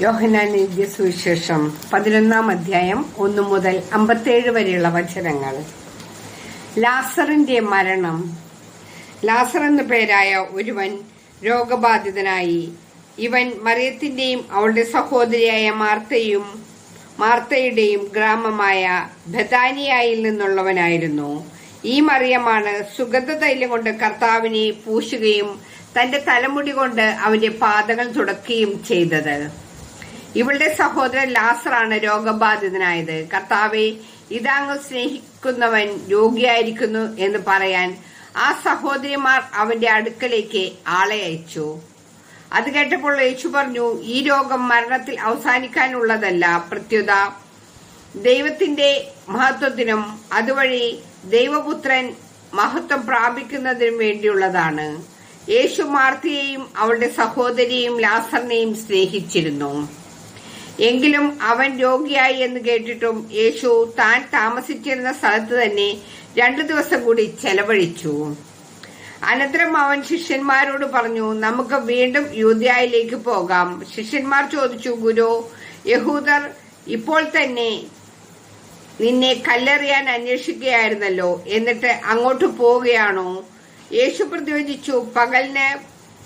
യോഹനാനിദ്യ സുവിശേഷം പതിനൊന്നാം അധ്യായം ഒന്നു മുതൽ അമ്പത്തേഴ് വരെയുള്ള വചനങ്ങൾ. ലാസറിന്റെ മരണം. ലാസർ എന്ന പേരായ ഒരുവൻ രോഗബാധിതനായി. ഇവൻ മറിയത്തിന്റെയും അവളുടെ സഹോദരിയായ മാർത്തയും മാർത്തയുടെയും ഗ്രാമമായ ബദാനിയായിൽ നിന്നുള്ളവനായിരുന്നു. ഈ മറിയമാണ് സുഗന്ധ തൈലം കൊണ്ട് കർത്താവിനെ പൂശുകയും തന്റെ തലമുടി കൊണ്ട് അവന്റെ പാതകൾ തുടക്കുകയും ചെയ്തത്. ഇവളുടെ സഹോദരൻ ലാസറാണ് രോഗബാധിതനായത്. കർത്താവെ ഇതാങ്ങ് സ്നേഹിക്കുന്നവൻ രോഗിയായിരിക്കുന്നു എന്ന് പറയാൻ ആ സഹോദരിമാർ അവന്റെ അടുക്കലേക്ക് ആളെ അയച്ചു. അത് കേട്ടപ്പോൾ യേശു പറഞ്ഞു ഈ രോഗം മരണത്തിൽ അവസാനിക്കാനുള്ളതല്ല പ്രത്യുത. ദൈവത്തിന്റെ മഹത്വത്തിനും അതുവഴി ദൈവപുത്രൻ മഹത്വം പ്രാപിക്കുന്നതിനും വേണ്ടിയുള്ളതാണ്. യേശു മാർത്തിയെയും അവളുടെ സഹോദരിയെയും ലാസറിനെയും സ്നേഹിച്ചിരുന്നു. എങ്കിലും അവൻ രോഗിയായി എന്ന് കേട്ടിട്ടും യേശു താൻ താമസിച്ചിരുന്ന സ്ഥലത്ത് തന്നെ രണ്ടു ദിവസം കൂടി ചെലവഴിച്ചു. അനന്തരം അവൻ ശിഷ്യന്മാരോട് പറഞ്ഞു നമുക്ക് വീണ്ടും യൂതയായിലേക്ക് പോകാം. ശിഷ്യന്മാർ ചോദിച്ചു ഗുരു യഹൂദർ ഇപ്പോൾ തന്നെ നിന്നെ കല്ലെറിയാൻ അന്വേഷിക്കുകയായിരുന്നല്ലോ എന്നിട്ട് അങ്ങോട്ട് പോവുകയാണോ? യേശു പ്രതിവചിച്ചു പകലിന്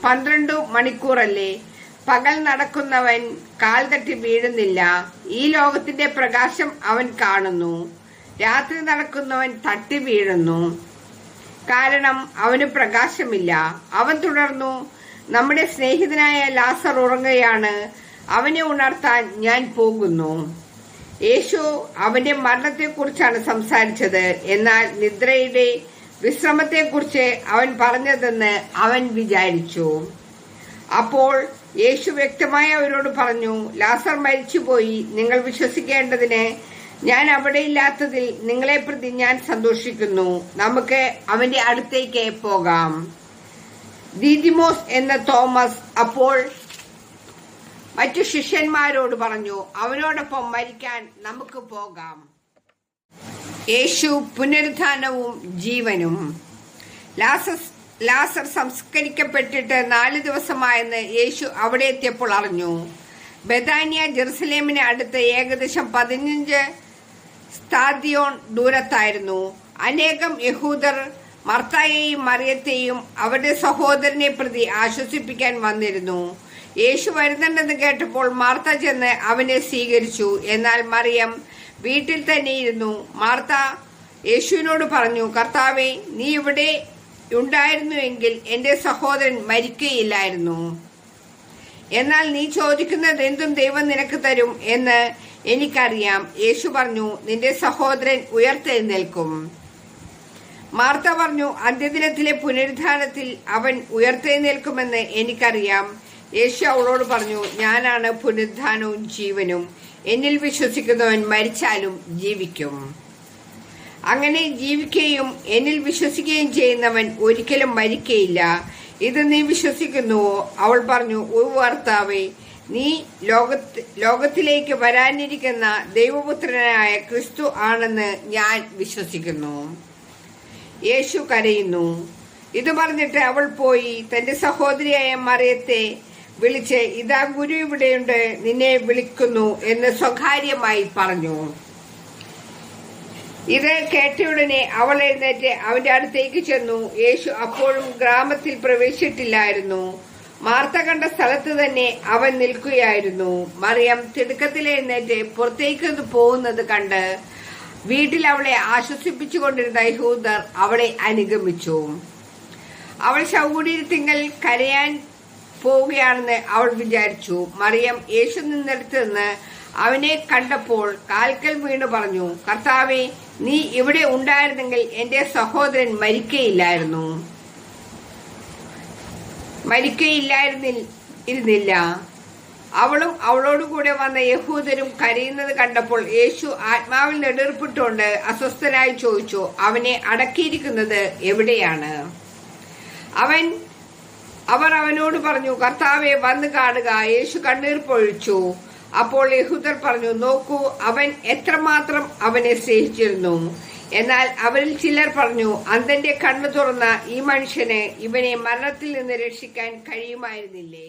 പന്ത്രണ്ട് മണിക്കൂറല്ലേ പകൽ നടക്കുന്നവൻ കാൽ തട്ടി വീഴുന്നില്ല. ഈ ലോകത്തിന്റെ പ്രകാശം അവൻ കാണുന്നു. രാത്രി നടക്കുന്നവൻ തട്ടി വീഴുന്നു. കാരണം അവന് പ്രകാശമില്ല. അവൻ തുടർന്നു നമ്മുടെ സ്നേഹിതനായ ലാസർ ഉറങ്ങുകയാണ്. അവനെ ഉണർത്താൻ ഞാൻ പോകുന്നു. യേശു അവന്റെ മരണത്തെക്കുറിച്ചാണ് സംസാരിച്ചത്. എന്നാൽ നിദ്രയുടെ വിശ്രമത്തെക്കുറിച്ച് അവൻ പറഞ്ഞതെന്ന് അവൻ വിചാരിച്ചു. അപ്പോൾ യേശു വ്യക്തമായി അവരോട് പറഞ്ഞു ലാസർ മരിച്ചുപോയി. നിങ്ങൾ വിശ്വസിക്കേണ്ടതിന് ഞാൻ അവിടെ ഇല്ലാത്തതിൽ നിങ്ങളെ പ്രതി ഞാൻ സന്തോഷിക്കുന്നു. നമുക്ക് അവന്റെ അടുത്തേക്ക് പോകാം. ദീദിമോസ് എന്ന തോമസ് അപ്പോൾ മറ്റു ശിഷ്യന്മാരോട് പറഞ്ഞു അവനോടൊപ്പം മരിക്കാൻ നമുക്ക് പോകാം. യേശു പുനരുത്ഥാനവും ജീവനും. ലാസസ് ലാസർ സംസ്കരിക്കപ്പെട്ടിട്ട് നാല് ദിവസമായെന്ന് യേശു അവിടെ എത്തിയപ്പോൾ അറിഞ്ഞു. ബദാനിയ ജെറുസലേമിന് അടുത്ത് ഏകദേശം പതിനഞ്ച് സ്ഥാദിയോൺ ദൂരത്തായിരുന്നു. അനേകം യഹൂദർ മർത്തായെയും മറിയത്തെയും അവരുടെ സഹോദരനെ പ്രതി ആശ്വസിപ്പിക്കാൻ വന്നിരുന്നു. യേശു വരുന്നുണ്ടെന്ന് കേട്ടപ്പോൾ മാർത്ത ചെന്ന് അവനെ സ്വീകരിച്ചു. എന്നാൽ മറിയം വീട്ടിൽ തന്നെയിരുന്നു. മാർത്ത യേശുവിനോട് പറഞ്ഞു കർത്താവെ നീ ഇവിടെ ഉണ്ടായിരുന്നുവെങ്കിൽ എന്റെ സഹോദരൻ മരിക്കുകയില്ലായിരുന്നു എന്നാൽ നീ ചോദിക്കുന്നത് എന്തും ദൈവം നിനക്ക് തരും എന്ന് എനിക്കറിയാം. യേശു പറഞ്ഞു നിന്റെ സഹോദരൻ ഉയർത്തെഴുന്നേൽക്കും. മാർത്ത പറഞ്ഞു അന്ത്യദിനത്തിലെ പുനരുദ്ധാനത്തിൽ അവൻ ഉയർത്തെഴുന്നേൽക്കുമെന്ന് എനിക്കറിയാം. യേശു അവളോട് പറഞ്ഞു ഞാനാണ് പുനരുദ്ധാനവും ജീവനും. എന്നിൽ വിശ്വസിക്കുന്നവൻ മരിച്ചാലും ജീവിക്കും. അങ്ങനെ ജീവിക്കുകയും എന്നിൽ വിശ്വസിക്കുകയും ചെയ്യുന്നവൻ ഒരിക്കലും മരിക്കയില്ല. ഇത് നീ വിശ്വസിക്കുന്നുവോ? അവൾ പറഞ്ഞു ഒരു വാർത്താവേ നീ ലോകത്ത് ലോകത്തിലേക്ക് വരാനിരിക്കുന്ന ദൈവപുത്രനായ ക്രിസ്തു ആണെന്ന് ഞാൻ വിശ്വസിക്കുന്നു. യേശു കരയുന്നു. ഇത് പറഞ്ഞിട്ട് അവൾ പോയി തന്റെ സഹോദരിയായ മറിയത്തെ വിളിച്ച് ഇതാ ഗുരു ഇവിടെയുണ്ട് നിന്നെ വിളിക്കുന്നു എന്ന് സ്വകാര്യമായി പറഞ്ഞു. ഇത് കേട്ടയുടനെ അവൾ എഴുന്നേറ്റ് അവന്റെ അടുത്തേക്ക് ചെന്നു. യേശു അപ്പോഴും ഗ്രാമത്തിൽ പ്രവേശിച്ചിട്ടില്ലായിരുന്നു. മാർത്ത കണ്ട സ്ഥലത്ത് തന്നെ അവൻ നിൽക്കുകയായിരുന്നു. മറിയം തിടുക്കത്തിൽ എഴുന്നേറ്റ് പുറത്തേക്ക് പോകുന്നത് കണ്ട് വീട്ടിൽ അവളെ ആശ്വസിപ്പിച്ചുകൊണ്ടിരുന്ന യഹൂദർ അവളെ അനുഗമിച്ചു. അവൾ ശവകുടീരത്തിങ്കൽ കരയാൻ പോവുകയാണെന്ന് അവൾ വിചാരിച്ചു. മറിയം യേശു നിന്നിടത്ത് നിന്ന് അവനെ കണ്ടപ്പോൾ കാൽക്കൽ വീണ് പറഞ്ഞു കർത്താവെ നീ ഇവിടെ ഉണ്ടായിരുന്നെങ്കിൽ എന്റെ സഹോദരൻ മരിക്കയില്ലായിരുന്നു. മരിക്കയില്ലായിരുന്നില്ല അവളും അവളോടുകൂടെ വന്ന യഹൂദരും കരയുന്നത് കണ്ടപ്പോൾ യേശു ആത്മാവിൽ നെടുർപ്പിട്ടുകൊണ്ട് അസ്വസ്ഥനായി ചോദിച്ചു അവനെ അടക്കിയിരിക്കുന്നത് എവിടെയാണ്? അവൻ അവർ അവനോട് പറഞ്ഞു കർത്താവെ വന്ന് കാണുക. യേശു കണ്ണീർ പൊഴിച്ചു. അപ്പോൾ യഹൂദർ പറഞ്ഞു നോക്കൂ അവൻ എത്രമാത്രം അവനെ സ്നേഹിച്ചിരുന്നു. എന്നാൽ അവരിൽ ചിലർ പറഞ്ഞു അന്തന്റെ കണ്ണു തുറന്ന ഈ മനുഷ്യന് ഇവനെ മരണത്തിൽ നിന്ന് രക്ഷിക്കാൻ കഴിയുമായിരുന്നില്ലേ?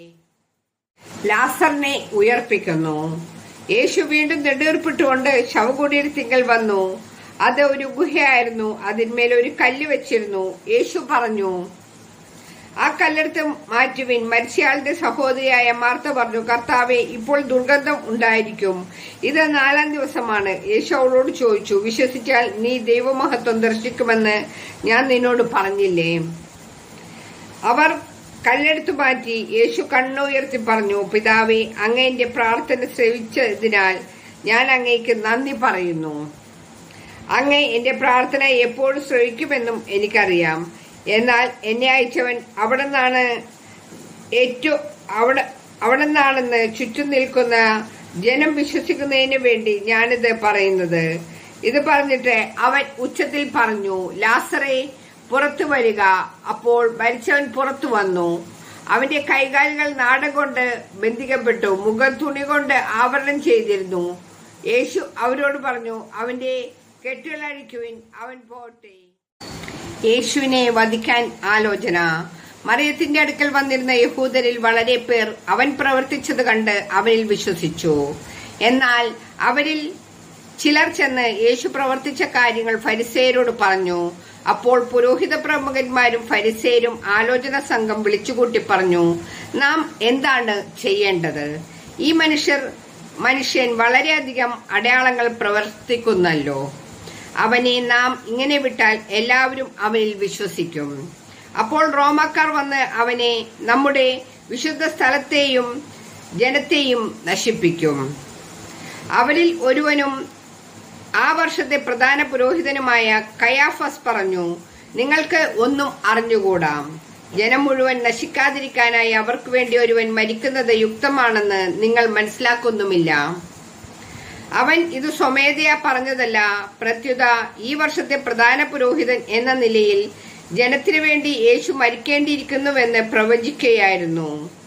ലാസറിനെ ഉയർപ്പിക്കുന്നു. യേശു വീണ്ടും നെടുവീർപ്പിട്ടുകൊണ്ട് ശവകുടീരത്തിങ്കൽ വന്നു. അത് ഒരു ഗുഹയായിരുന്നു. അതിന്മേൽ ഒരു കല്ല് വെച്ചിരുന്നു. യേശു പറഞ്ഞു കല്ലെടുത്ത് മാറ്റുവിൻ. മരിച്ചയാളുടെ സഹോദരിയായ മാർത്ത പറഞ്ഞു കർത്താവെ ഇപ്പോൾ ദുർഗന്ധം ഉണ്ടായിരിക്കും. ഇത് നാലാം ദിവസമാണ്. യേശു അവളോട് ചോദിച്ചു വിശ്വസിച്ചാൽ നീ ദൈവമഹത്വം ദർശിക്കുമെന്ന് ഞാൻ നിന്നോട് പറഞ്ഞില്ലേ? അവർ കല്ലെടുത്തു മാറ്റി യേശു കണ്ണുയർത്തി പറഞ്ഞു പിതാവേ അങ്ങേന്റെ പ്രാർത്ഥന ശ്രവിച്ചതിനാൽ ഞാൻ അങ്ങേക്ക് നന്ദി പറയുന്നു. അങ്ങേ എന്റെ പ്രാർത്ഥന എപ്പോഴും ശ്രവിക്കുമെന്നും എനിക്കറിയാം. എന്നാൽ എന്നെ അയച്ചവൻ അവിടെ നിന്നാണ് ഏറ്റവും അവിടെ അവിടെ നിന്നാണെന്ന് ചുറ്റും നിൽക്കുന്ന ജനം വിശ്വസിക്കുന്നതിന് വേണ്ടി ഞാനിത് പറയുന്നത്. ഇത് പറഞ്ഞിട്ട് അവൻ ഉച്ചത്തിൽ പറഞ്ഞു ലാസറെ പുറത്തു വരിക. അപ്പോൾ മരിച്ചവൻ പുറത്തു വന്നു. അവന്റെ കൈകാലുകൾ നാടൻ കൊണ്ട് ബന്ധിക്കപ്പെട്ടു. മുഖം തുണി കൊണ്ട് ആവരണം ചെയ്തിരുന്നു. യേശു അവരോട് പറഞ്ഞു അവന്റെ കെട്ടുകളഴിക്കുവിൻ അവൻ പോട്ടെ. യേശുവിനെ വധിക്കാൻ ആലോചന. മറിയത്തിന്റെ അടുക്കൽ വന്നിരുന്ന യഹൂദരിൽ വളരെ പേർ അവൻ പ്രവർത്തിച്ചത് കണ്ട് അവനിൽ വിശ്വസിച്ചു. എന്നാൽ അവരിൽ ചിലർ ചെന്ന് യേശു പ്രവർത്തിച്ച കാര്യങ്ങൾ ഫരിസേരോട് പറഞ്ഞു. അപ്പോൾ പുരോഹിത പ്രമുഖന്മാരും ഫരിസേരും ആലോചന സംഘം വിളിച്ചുകൂട്ടി പറഞ്ഞു നാം എന്താണ് ചെയ്യേണ്ടത്? ഈ മനുഷ്യർ മനുഷ്യൻ വളരെയധികം അടയാളങ്ങൾ പ്രവർത്തിക്കുന്നല്ലോ. അവനെ നാം ഇങ്ങനെ വിട്ടാൽ എല്ലാവരും അവനിൽ വിശ്വസിക്കും. അപ്പോൾ റോമാക്കാർ വന്ന് അവനെ നമ്മുടെ വിശുദ്ധ സ്ഥലത്തെയും ജനത്തെയും നശിപ്പിക്കും. അവരിൽ ഒരുവനും ആ വർഷത്തെ പ്രധാന പുരോഹിതനുമായ കയാഫസ് പറഞ്ഞു നിങ്ങൾക്ക് ഒന്നും അറിഞ്ഞുകൂടാം. ജനം മുഴുവൻ നശിക്കാതിരിക്കാനായി അവർക്ക് വേണ്ടി ഒരുവൻ മരിക്കുന്നത് യുക്തമാണെന്ന് നിങ്ങൾ മനസ്സിലാക്കുന്നുമില്ല. അവൻ ഇത് സ്വമേധയാ പറഞ്ഞതല്ല. പ്രത്യുത ഈ വർഷത്തെ പ്രധാന പുരോഹിതൻ എന്ന നിലയിൽ ജനത്തിനു വേണ്ടി യേശു മരിക്കേണ്ടിയിരിക്കുന്നുവെന്ന് പ്രവചിക്കുകയായിരുന്നു.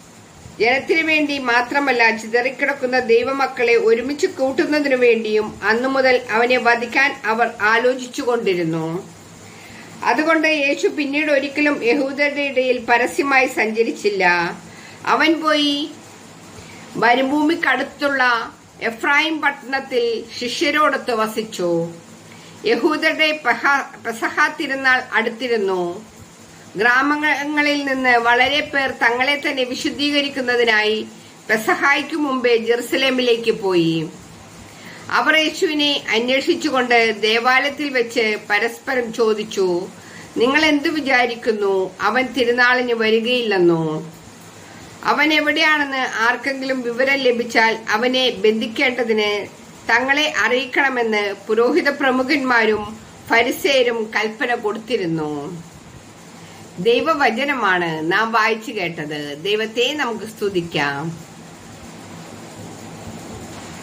ജനത്തിനു വേണ്ടി മാത്രമല്ല ചിതറിക്കിടക്കുന്ന ദൈവമക്കളെ ഒരുമിച്ച് കൂട്ടുന്നതിനു വേണ്ടിയും അന്നു മുതൽ അവനെ വധിക്കാൻ അവർ ആലോചിച്ചുകൊണ്ടിരുന്നു. അതുകൊണ്ട് യേശു പിന്നീട് ഒരിക്കലും യഹൂദരുടെ ഇടയിൽ പരസ്യമായി സഞ്ചരിച്ചില്ല. അവൻ പോയി മരുഭൂമിക്കടുത്തുള്ള എഫ്രായിം പട്ടണത്തിൽ ശിഷ്യരോടൊത്ത് വസിച്ചു. യഹൂദരുടെ പെസഹ തിരുനാൾ അടുത്തിരുന്നു. ഗ്രാമങ്ങളിൽ നിന്ന് വളരെ പേർ തങ്ങളെ തന്നെ വിശുദ്ധീകരിക്കുന്നതിനായി പെസഹായ്ക്കു മുമ്പേ ജെറുസലേമിലേക്ക് പോയി. അവർ യേശുവിനെ അന്വേഷിച്ചുകൊണ്ട് ദേവാലയത്തിൽ വെച്ച് പരസ്പരം ചോദിച്ചു നിങ്ങൾ എന്തു വിചാരിക്കുന്നു? അവൻ തിരുനാളിന് വരികയില്ലെന്നോ? അവൻ എവിടെയാണെന്ന് ആർക്കെങ്കിലും വിവരം ലഭിച്ചാൽ അവനെ ബന്ധിക്കേണ്ടതിന് തങ്ങളെ അറിയിക്കണമെന്ന് പുരോഹിത പ്രമുഖന്മാരും ഫരിസേരും കൽപ്പന കൊടുത്തിരുന്നു. ദൈവവചനമാണ് നാം വായിച്ചു കേട്ടത്. ദൈവത്തെ നമുക്ക് സ്തുതിക്കാം.